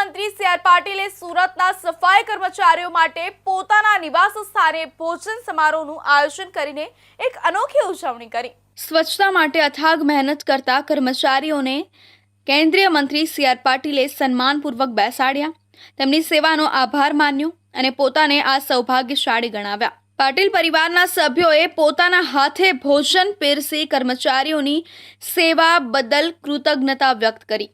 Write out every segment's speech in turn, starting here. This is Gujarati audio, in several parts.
મંત્રી સી આર પાટીલે સુરતના સફાઈ કર્મચારીઓ માટે પોતાના નિવાસ સ્થાને ભોજન સમારોહનું આયોજન કરીને એક અનોખી ઉજવણી કરી. સ્વચ્છતા માટે અથાગ મહેનત કરતા કર્મચારીઓને કેન્દ્રીય મંત્રી સી આર પાટીલે સન્માનપૂર્વક બેસાડ્યા. તેમની સેવાનો આભાર માન્યો અને પોતાને આ સૌભાગ્યશાળી ગણાવ્યા. પાટીલ પરિવારના સભ્યોએ પોતાના હાથે ભોજન પીરસી કર્મચારીઓની સેવા બદલ કૃતજ્ઞતા વ્યક્ત કરી.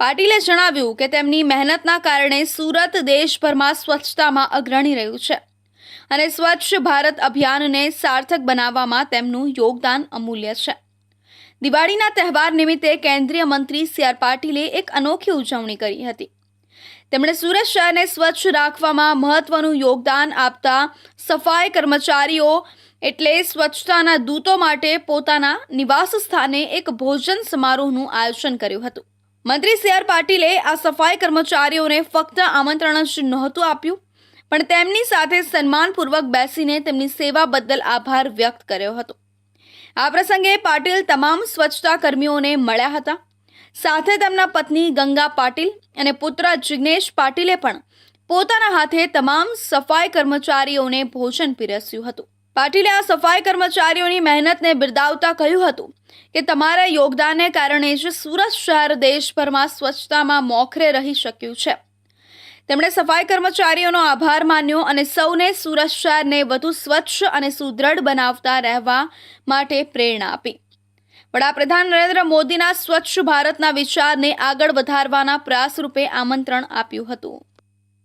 પાટીલે જણાવ્યું કે તેમની મહેનતના કારણે સુરત દેશભરમાં સ્વચ્છતામાં અગ્રણી રહ્યું છે અને સ્વચ્છ ભારત અભિયાનને સાર્થક બનાવવામાં તેમનું યોગદાન અમૂલ્ય છે. દિવાળીના તહેવાર નિમિત્તે કેન્દ્રીય મંત્રી સી આર પાટીલે એક અનોખી ઉજવણી કરી હતી. તેમણે સુરત શહેરને સ્વચ્છ રાખવામાં મહત્વનું યોગદાન આપતા સફાઈ કર્મચારીઓ એટલે સ્વચ્છતાના દૂતો માટે પોતાના નિવાસ સ્થાને એક ભોજન સમારોહનું આયોજન કર્યું હતું. મંત્રી સી આર પાટીલે આ સફાઈ કર્મચારીઓને ફક્ત આમંત્રણ જ નહોતું આપ્યું, પણ તેમની સાથે સન્માનપૂર્વક બેસીને તેમની સેવા બદલ આભાર વ્યક્ત કર્યો હતો. આ પ્રસંગે પાટીલ તમામ સ્વચ્છતા કર્મીઓને મળ્યા હતા. સાથે તેમના પત્ની ગંગા પાટીલ અને પુત્ર જિગ્નેશ પાટીલે પણ પોતાના હાથે તમામ સફાઈ કર્મચારીઓને ભોજન પીરસ્યું હતું. પાટીલે આ સફાઈ કર્મચારીઓની મહેનતને બિરદાવતા કહ્યું હતું કે તમારા યોગદાનને કારણે જ સુરત શહેર દેશભરમાં સ્વચ્છતામાં મોખરે રહી શક્યું છે. તેમણે સફાઈ કર્મચારીઓનો આભાર માન્યો અને સૌને સુરત શહેરને વધુ સ્વચ્છ અને સુદૃઢ બનાવતા રહેવા માટે પ્રેરણા આપી. વડાપ્રધાન નરેન્દ્ર મોદીના સ્વચ્છ ભારતના વિચારને આગળ વધારવાના પ્રયાસ રૂપે આમંત્રણ આપ્યું હતું.